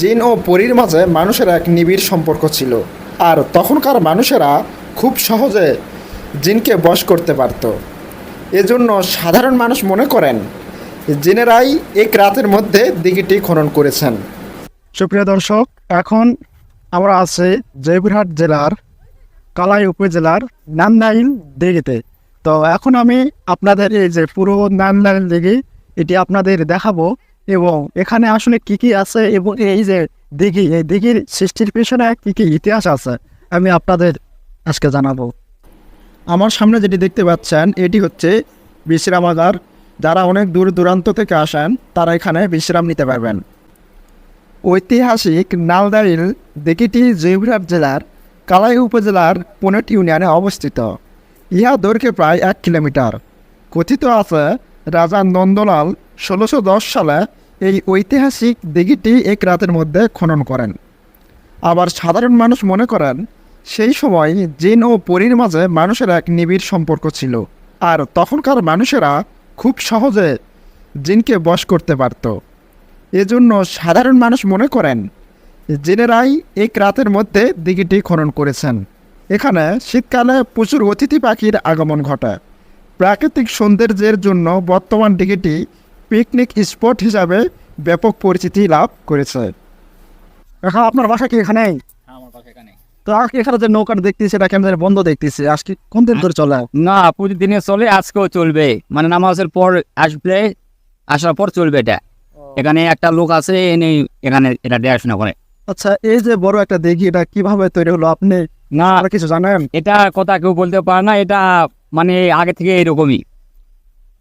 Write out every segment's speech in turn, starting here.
জিন ও পরীর মাঝে মানুষের এক নিবিড় সম্পর্ক ছিল। আর তখনকার মানুষেরা খুব সহজে জিনকে বশ করতে পারত। এজন্য সাধারণ মানুষ মনে করেন, জিনেরাই এক রাতের মধ্যে দিঘিটি খনন করেছেন। সুপ্রিয় দর্শক, এখন আমরা আছি জয়পুরহাট জেলার কালাই উপজেলার নান্দাইল দিঘিতে। তো এখন আমি আপনাদের এই যে পুরো নান্দাইল দিঘি, এটি আপনাদের দেখাবো। এবং এখানে আসলে কি কি আছে এবং এই যে দিঘি, এই দিঘির সৃষ্টির পেছনে কি কি ইতিহাস আছে, আমি আপনাদের আজকে জানাব। আমার সামনে যেটি দেখতে পাচ্ছেন, এটি হচ্ছে বিশ্রামাগার যারা অনেক দূর দূরান্ত থেকে আসেন, তারা এখানে বিশ্রাম নিতে পারবেন। ঐতিহাসিক নালদাইল দিঘিটি জয়পুরহাট জেলার কালাই উপজেলার পনেরোটি ইউনিয়নে অবস্থিত। ইহা দৈর্ঘ্যে প্রায় এক কিলোমিটার। কথিত আছে রাজা নন্দলাল ষোলোশো দশ সালে এই ঐতিহাসিক দিঘিটি এক রাতের মধ্যে খনন করেন। আবার সাধারণ মানুষ মনে করেন, সেই সময় জিন ও পরীর মাঝে মানুষের এক নিবিড় সম্পর্ক ছিল। আর তখনকার মানুষেরা খুব সহজে জিনকে বশ করতে পারত। এজন্য সাধারণ মানুষ মনে করেন, জিনেরাই এক রাতের মধ্যে দিঘিটি খনন করেছেন। এখানে শীতকালে প্রচুর অতিথি পাখির আগমন ঘটে। প্রাকৃতিক সৌন্দর্যের জন্য বর্তমান দিঘিটি পিকনিক স্পট হিসাবে ব্যাপক পরিচিতি লাভ করেছে। আপনার বাসা কি এখানে এখানে তো এখানে যে নৌকাটা দেখতেছি কেমন বন্ধ দেখতেছি। আজকে কোন দিন ধরে চলে? না প্রতিদিনে চলে আজকেও চলবে। মানে নামাজের পর আসবে আসার পর চলবে এটা। এখানে একটা লোক আছে এনে এখানে এটা দেখাশোনা করে। আচ্ছা এই যে বড় একটা দিঘি এটা কীভাবে তৈরি হলো আপনি? না আর কিছু জানেন? এটা কথা কেউ বলতে পারে না এটা মানে আগে থেকে এরকমই?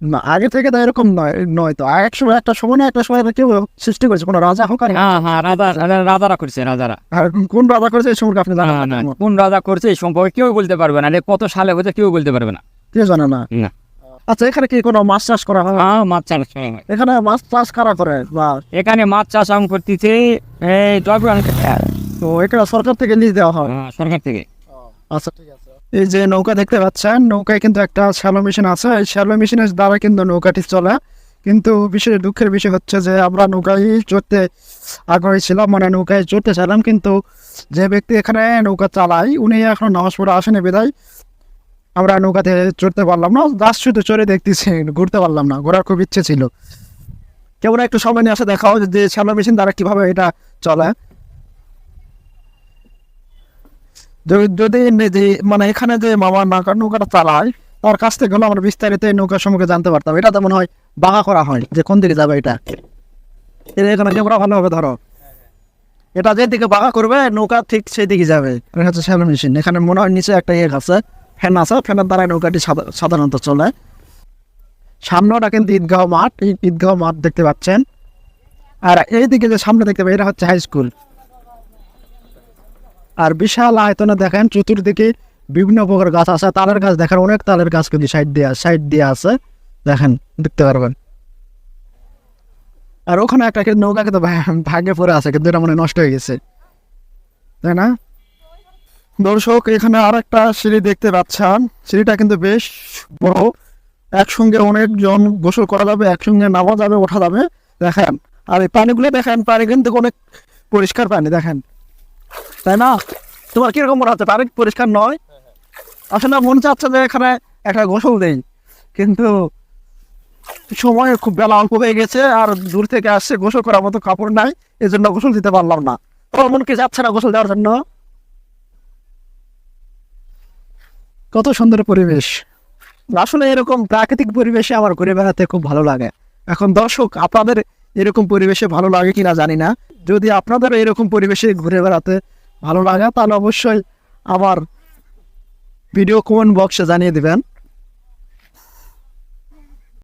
না আগে থেকে তো এরকম নয় নয় তো। এক সময় একটা সময় না একটা সময় কেউ সৃষ্টি করেছে। কোনো রাজা হোক আর হ্যাঁ হ্যাঁ রাজা রাজা- রাজারা করছে রাজারা। আর কোন রাজা করেছে এই সম্পর্কে আপনি জানেন না, না, কোন রাজা করছে এই সম্পর্কে কেউ বলতে পারবে না। কত সালে হয়েছে কেউ বলতে পারবে না। কেউ জানে না? না। আচ্ছা এখানে কি কোনো মাছ চাষ করা হয়? হ্যাঁ মাছ চাষ করা হয়। এখানে মাছ চাষ কারা করে? বা এখানে মাছ চাষ আম করতেছে এই জয়পুর তো এখানে সরকার থেকে লিজ দেওয়া হয় সরকার থেকে। আচ্ছা ঠিক আছে। এই যে নৌকা দেখতে পাচ্ছেন, নৌকায় কিন্তু একটা শ্যালো মেশিন আছে। এই শ্যালো মেশিনের দ্বারা কিন্তু নৌকাটি চলে। কিন্তু বিশেষ দুঃখের বিষয় হচ্ছে যে, আমরা নৌকায় চড়তে আগ্রহী ছিলাম মানে নৌকায় চড়তে চাইলাম, কিন্তু যে ব্যক্তি এখানে নৌকা চালায়, উনি এখন নামাজ পড়ে আসেনি বিদায়। আমরা নৌকাতে চড়তে পারলাম না দাস শুধু চড়ে দেখতেছি, ঘুরতে পারলাম না, ঘোরার খুব ইচ্ছে ছিল। কেমন একটু সময় নিয়ে আসে দেখাও যে শ্যালো মেশিন দ্বারা কীভাবে এটা চলে। যদি মানে এখানে যে মামা নৌকা, নৌকাটা চালায়, তার কাছ থেকে হলো আমরা বিস্তারিত এই নৌকার সম্পর্কে জানতে পারতাম। এটা তো মনে হয় বাঁকা করা হয়, যে কোন দিকে যাবে এটা? এখানে ক্যামেরা ভালো হবে, ধরো। এটা যেদিকে বাঁকা করবে, নৌকা ঠিক সেই দিকে যাবে। এটা হচ্ছে শ্যালো মেশিন। এখানে মনে হয় নিচে একটা ইয়ে আছে, ফ্যান আছে, ফ্যানের দ্বারা নৌকাটি সাধা- সাধারণত চলে। সামনেটা কিন্তু ঈদগাহ মাঠ, এই ঈদগাহ মাঠ দেখতে পাচ্ছেন। আর এইদিকে যে সামনে দেখতে পাই, এটা হচ্ছে হাই স্কুল। আর বিশাল আয়তনে দেখেন চতুর্দিকে বিভিন্ন প্রকার গাছ আছে। তালের গাছ দেখেন, অনেক তালের গাছ কিন্তু সাইড দিয়ে সাইড দিয়ে আছে। দেখেন, দেখতে পারবেন। আর ওখানে একটা নৌকা কিন্তু ভাগে পড়ে আছে, কিন্তু এটা মনে নষ্ট হয়ে গেছে। তাই না? দর্শক, এখানে আর একটা সিঁড়ি দেখতে পাচ্ছেন। সিঁড়িটা কিন্তু বেশ বড়। একসঙ্গে অনেকজন গোসল করা যাবে, একসঙ্গে নামা যাবে, ওঠা যাবে। দেখেন, আর এই পানিগুলো দেখেন, পানি কিন্তু অনেক পরিষ্কার পানি, দেখেন। তাই না? তোমার কীরকম মনে হচ্ছে? পানি পরিষ্কার নয়? আসলে মনে চাচ্ছে যে এখানে একটা গোসল দেই। কিন্তু সময় খুব বেলা অল্প হয়ে গেছে আর দূর থেকে আসছে গোসল করার মতো কাপড় নাই এই জন্য গোসল দিতে পারলাম না। তোমার মন কি যাচ্ছে না গোসল দেওয়ার জন্য? কত সুন্দর পরিবেশ। আসলে এরকম প্রাকৃতিক পরিবেশে আমার ঘুরে বেড়াতে খুব ভালো লাগে। এখন দর্শক আপনাদের এরকম পরিবেশে ভালো লাগে কিনা জানি না। যদি আপনাদের এরকম পরিবেশে ঘুরে বেড়াতে ভালো লাগে তাহলে অবশ্যই আবার ভিডিও কমেন্ট বক্সে জানিয়ে দিবেন।